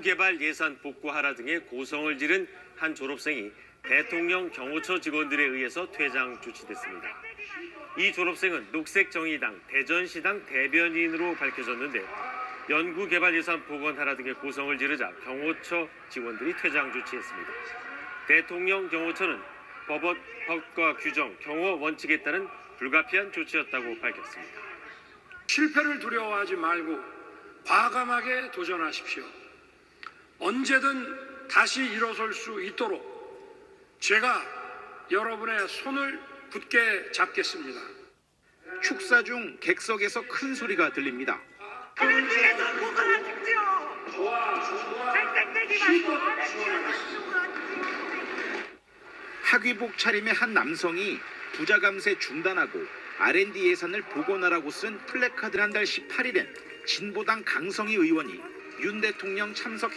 개발 예산 복구하라 등의 고성을 지른 한 졸업생이 대통령 경호처 직원들에 의해서 퇴장 조치됐습니다. 이 졸업생은 녹색정의당 대전시당 대변인으로 밝혀졌는데 연구개발 예산 복원하라 등의 고성을 지르자 경호처 직원들이 퇴장 조치했습니다. 대통령 경호처는 법원, 법과 규정, 경호 원칙에 따른 불가피한 조치였다고 밝혔습니다. 실패를 두려워하지 말고 과감하게 도전하십시오. 언제든 다시 일어설 수 있도록 제가 여러분의 손을 굳게 잡겠습니다. 축사 중 객석에서 큰 소리가 들립니다. 말고 학위복 차림의 한 남성이 부자 감세 중단하고 R&D 예산을 복원하라고 쓴 플래카드를 한달 18일엔 진보당 강성희 의원이 윤 대통령 참석